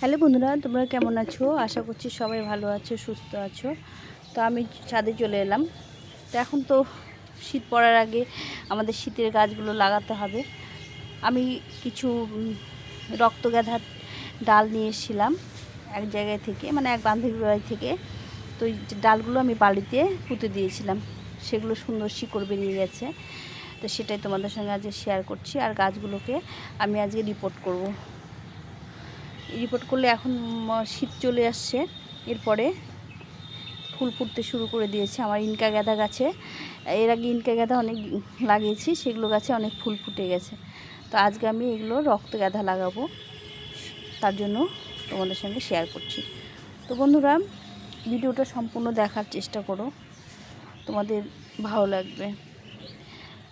Hello বন্ধুরা, তোমরা কেমন আছো? আশা করছি সবাই ভালো আছো, সুস্থ আছো। তো আমি ছাদে চলে এলাম। তো এখন তো শীত পড়ার আগে আমাদের শীতের গাছগুলো লাগাতে হবে। আমি কিছু রক্তগাঁধার ডাল নিয়ে এসেছিলাম এক জায়গায় থেকে মানে এক বান্ধবীর বাড়ি থেকে। তো ডালগুলো আমি বাড়িতে পুঁতে দিয়েছিলাম। সেগুলো সুন্দর শিকড় বেরিয়ে গেছে। তো সেটাই তোমাদের সঙ্গে আজকে শেয়ার করছি। আর গাছগুলোকে আমি আজকে রিপোর্ট করব। রিপোর্ট করলে এখন শীত চলে আসছে। এরপরে ফুল ফুটতে শুরু করে দিয়েছে আমার ইনকা গাঁদা গাছে। এর আগে ইনকা গাঁদা অনেক লাগিয়েছি, সেগুলো গাছে অনেক ফুল ফুটে গেছে। তো আজকে আমি এগুলো রক্ত গাঁদা লাগাবো, তার জন্য তোমাদের সঙ্গে শেয়ার করছি। তো বন্ধুরা, ভিডিওটা সম্পূর্ণ দেখার চেষ্টা করো, তোমাদের ভালো লাগবে।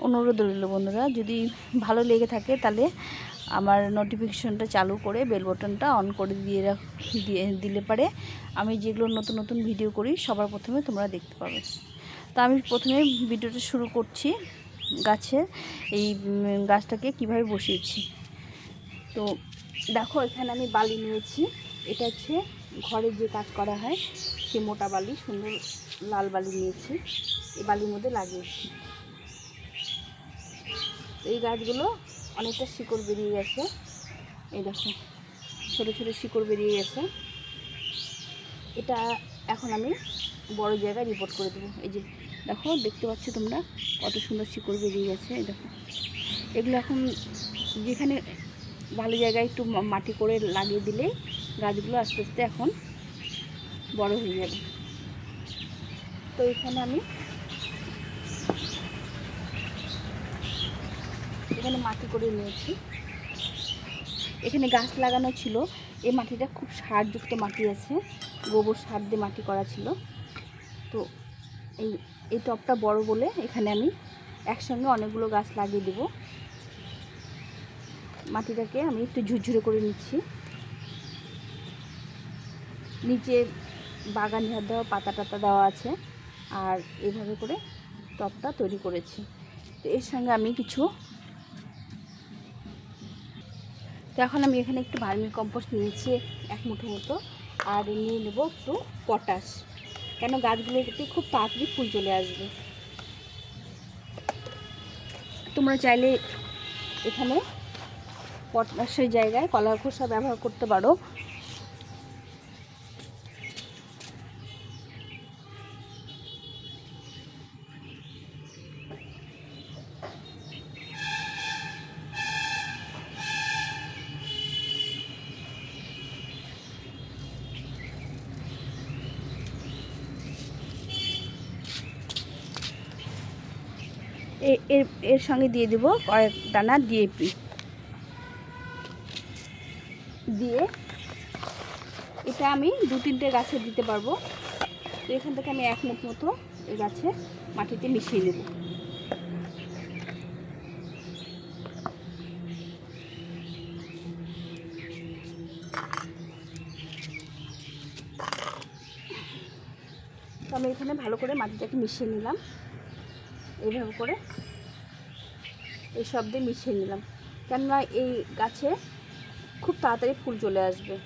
অনুরোধ রইল বন্ধুরা, যদি ভালো লেগে থাকে তাহলে আমার নোটিফিকেশনটা চালু করে বেল বটনটা অন করে দিয়ে দিয়ে, দিলে পারে। আমি যেগুলো নতুন নতুন ভিডিও করি, সবার প্রথমে তোমরা দেখতে পাবে। তো আমি প্রথমে ভিডিওটা শুরু করছি গাছে, এই গাছটাকে কীভাবে বসিয়েছি। তো দেখো, এখানে আমি বালি নিয়েছি। এটা হচ্ছে ঘরে যে কাজ করা হয়, সে মোটা বালি, সুন্দর লাল বালি নিয়েছি। এই বালির মধ্যে লাগিয়েছি। এই গাছগুলো অনেকটা শিকড় বেরিয়ে গেছে। এই দেখো, ছোটো ছোটো শিকড় বেরিয়ে গেছে। এটা এখন আমি বড় জায়গায় রিপোর্ট করে দেবো। এই যে দেখো, দেখতে পাচ্ছ তোমরা? কত সুন্দর শিকড় বেরিয়ে গেছে, এই দেখো। এগুলো এখন যেখানে ভালো জায়গায় একটু মাটি করে লাগিয়ে দিলেই গাছগুলো আস্তে আস্তে এখন বড় হয়ে যাবে। তো এখানে আমি এখানে মাটি করে নিয়েছি। এখানে গাছ লাগানো ছিল। এই মাটিটা খুব সারযুক্ত মাটি আছে। গোবর সার দিয়ে মাটি করা ছিল। তো এই এই টবটা বড় বলে এখানে আমি একসঙ্গে অনেকগুলো গাছ লাগিয়ে দেব। মাটিটাকে আমি একটু ঝুরঝুরে করে নিচ্ছি। নিচে বাগান ঝাড় দেওয়া, পাতা টাতা দেওয়া আছে। আর এইভাবে করে টবটা তৈরি করেছি। তো এর সঙ্গে আমি কিছু তো এখন আমি এখানে একটু ভার্মি কম্পোস্ট নিয়েছি, এক মুঠো মতো। আর নিয়ে নেব একটু পটাশ। কেন গাছগুলোতে খুব তাড়াতাড়ি ফুল চলে আসবে। তোমরা চাইলে এখানে পটাশের জায়গায় কলার খোসা ব্যবহার করতে পারো। এর এর সঙ্গে দিয়ে দেবো কয়েক দানা ডিএপি দিয়ে এটা আমি দু তিনটে গাছে দিতে পারব। তো এখান থেকে আমি এক মুঠ মতো এই গাছে মাটিতে মিশিয়ে দেবো তো আমি এখানে ভালো করে মাটিটাকে মিশিয়ে নিলাম। এইভাবে করে এই সব দিয়ে মিশিয়ে নিলাম। কেননা এই গাছে খুব তাড়াতাড়ি ফুল চলে আসবে।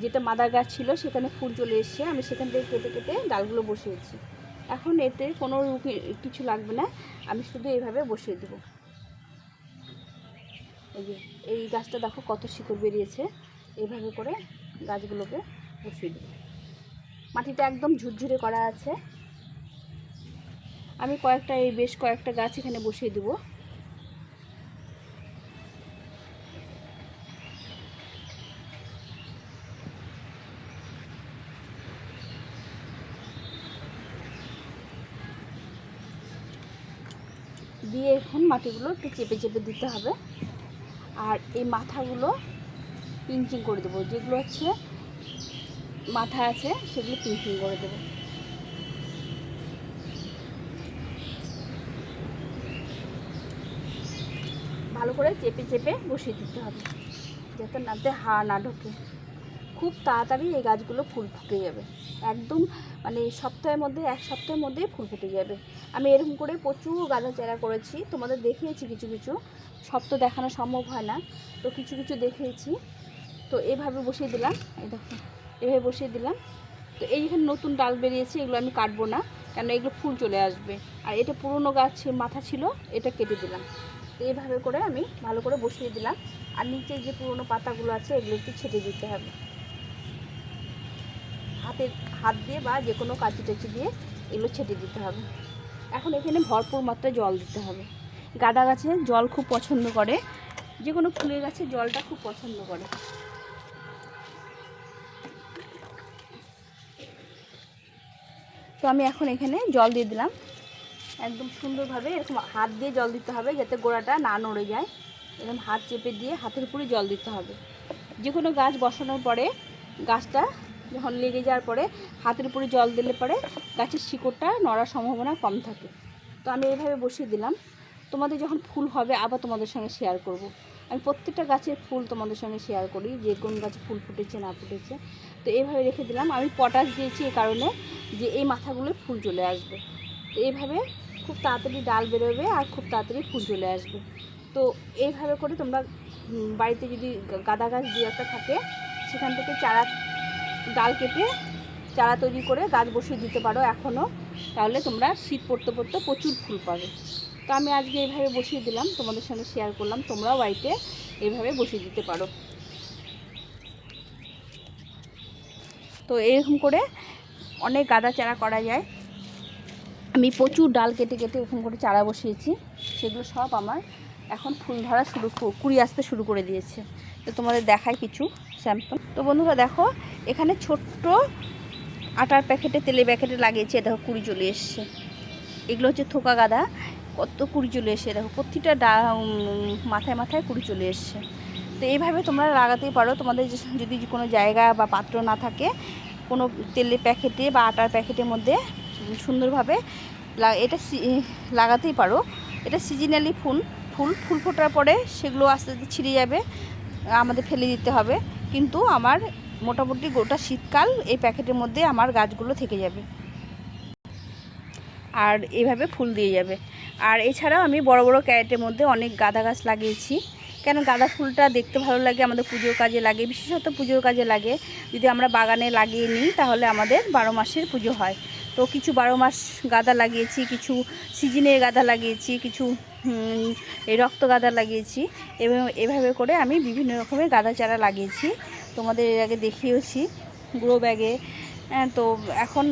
যেটা মাদার গাছ ছিল, সেখানে ফুল চলে এসছে। আমি সেখান থেকে কেটে কেটে ডালগুলো বসিয়েছি এখন এতে কোনো রুকি- কিছু লাগবে না। আমি শুধু এইভাবে বসিয়ে দেবো। এই যে, এই গাছটা দেখো কত শিকড় বেরিয়েছে। এইভাবে করে গাছগুলোকে বসিয়ে দেবো। মাটিটা একদম ঝুরঝুরে করা আছে। আমি কয়েকটা, এই বেশ কয়েকটা গাছ এখানে বসিয়ে দেবো। দিয়ে এখন মাটিগুলো একটু চেপে চেপে দিতে হবে। আর এই মাথাগুলো পিঞ্চিং করে দেবো। যেগুলো হচ্ছে মাথা আছে, সেগুলো পিঞ্চিং করে দেবো। ভালো করে চেপে চেপে বসিয়ে দিতে হবে, যাতে নাতে হাওয়া না ঢোকে। খুব তাড়াতাড়ি এই গাছগুলো ফুল ফুটে যাবে। একদম মানে সপ্তাহের মধ্যে, এক সপ্তাহের মধ্যে ফুল ফুটে যাবে। আমি এরকম করে প্রচুর গাঁদা চারা করেছি, তোমাদের দেখিয়েছি কিছু কিছু। সব তো দেখানো সম্ভব হয় না, তো কিছু কিছু দেখিয়েছি। তো এভাবে বসিয়ে দিলাম, এই দেখো, এভাবে বসিয়ে দিলাম। তো এইখানে নতুন ডাল বেরিয়েছে, এগুলো আমি কাটবো না, কেন এগুলো ফুল চলে আসবে। আর এটা পুরনো গাছের মাথা ছিল, এটা কেটে দিলাম। এইভাবে করে আমি ভালো করে বসিয়ে দিলাম। আর নিচে যে পুরনো পাতাগুলো আছে, এগুলো একটু ছেটে দিতে হবে। হাতের, হাত দিয়ে বা যে কোনো কাঁচি টাচি দিয়ে এগুলো ছেটে দিতে হবে। এখন এখানে ভরপুর মাত্রায় জল দিতে হবে। গাঁদা গাছে জল খুব পছন্দ করে। যে কোনো ফুলের গাছে জলটা খুব পছন্দ করে। তো আমি এখন এখানে জল দিয়ে দিলাম। একদম সুন্দরভাবে এরকম হাত দিয়ে জল দিতে হবে যাতে গোড়াটা না নড়ে যায়। এরকম হাত চেপে দিয়ে হাতের উপরে জল দিতে হবে। যে কোনো গাছ বসানোর পরে গাছটা যখন লেগে যাওয়ার পরে হাতের উপরে জল দিলে পরে গাছের শিকড়টা নড়ার সম্ভাবনা কম থাকে। তো আমি এইভাবে বসিয়ে দিলাম। তোমাদের যখন ফুল হবে আবার তোমাদের সঙ্গে শেয়ার করব। আমি প্রত্যেকটা গাছের ফুল তোমাদের সঙ্গে শেয়ার করি, যে কোন গাছে ফুল ফুটেছে, না ফুটেছে। তো এইভাবে রেখে দিলাম। আমি পটাশ দিয়েছি এই কারণে যে এই মাথাগুলো ফুল চলে আসবে। তো এইভাবে খুব তাড়াতাড়ি ডাল বেরোবে আর খুব তাড়াতাড়ি ফুল চলে আসবে। তো এইভাবে করে তোমরা বাড়িতে যদি গাঁদা গাছ দু একটা থাকে, সেখান থেকে চারা, ডাল কেটে চারা তৈরি করে গাছ বসিয়ে দিতে পারো এখনও তাহলে তোমরা শীত পড়তে পড়তে প্রচুর ফুল পাবে। তো আমি আজকে এইভাবে বসিয়ে দিলাম, তোমাদের সঙ্গে শেয়ার করলাম। তোমরাও বাড়িতে এইভাবে বসিয়ে দিতে পারো। তো এরকম করে অনেক গাঁদা চারা করা যায়। আমি প্রচুর ডাল কেটে কেটে এরকম করে চারা বসিয়েছি, সেগুলো সব আমার এখন ফুল ধরা শুরু কুড়ি আসতে শুরু করে দিয়েছে। তো তোমাদের দেখায় কিছু স্যাম্পল তো বন্ধুরা দেখো, এখানে ছোট্ট আটার প্যাকেটে, তেলের প্যাকেটে লাগিয়েছে দেখো কুড়ি চলে এসছে। এগুলো হচ্ছে থোকা গাদা, কত কুড়ি চলে এসছে দেখো প্রতিটা ডা মাথায় মাথায় কুড়ি চলে এসছে। তো এইভাবে তোমরা লাগাতেই পারো, তোমাদের যদি কোনো জায়গা বা পাত্র না থাকে, কোনো তেলের প্যাকেটে বা আটার প্যাকেটের মধ্যে সুন্দরভাবে এটা লাগাতেই পারো। এটা সিজনালি ফুল ফুল ফুল ফোটার পরে সেগুলো আস্তে আস্তে ছিঁড়ে যাবে, আমাদের ফেলে দিতে হবে। কিন্তু আমার মোটামুটি গোটা শীতকাল এই প্যাকেটের মধ্যে আমার গাছগুলো থেকে যাবে। আর এভাবে ফুল দিয়ে যাবে। আর এছাড়াও আমি বড় বড় ক্যারেটের মধ্যে অনেক গাঁদা গাছ লাগিয়েছি। কেন গাঁদা ফুলটা দেখতে ভালো লাগে, আমাদের পুজোর কাজে লাগে, বিশেষত পুজোর কাজে লাগে। যদি আমরা বাগানে লাগিয়ে নিই, তাহলে আমাদের বারো মাসের পুজো হয়। তো কিছু বারো মাস গাঁদা লাগিয়েছি, কিছু সিজনের গাঁদা লাগিয়েছি, কিছু রক্ত গাঁদা লাগিয়েছি এবং এভাবে করে আমি বিভিন্ন রকমের গাঁদা চারা লাগিয়েছি। তোমাদের এর আগে দেখিয়েছি গ্রো ব্যাগে। তো এখন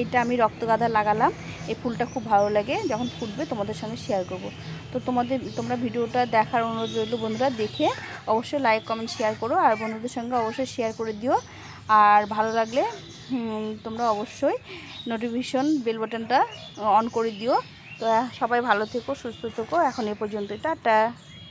এইটা আমি রক্ত গাঁদা লাগালাম। এই ফুলটা খুব ভালো লাগে, যখন ফুটবে তোমাদের সঙ্গে শেয়ার করব। তো তোমাদের, তোমরা ভিডিওটা দেখার অনুরোধ রইল বন্ধুরা, দেখে অবশ্যই লাইক কমেন্ট শেয়ার করো। আর বন্ধুদের সঙ্গে অবশ্যই শেয়ার করে দিও। আর ভালো লাগলে তোমরা অবশ্যই নোটিফিকেশন বেল বাটনটা অন করে দিও। তো সবাই ভালো থেকো, সুস্থ থেকো। এখন এ পর্যন্ত টাটা।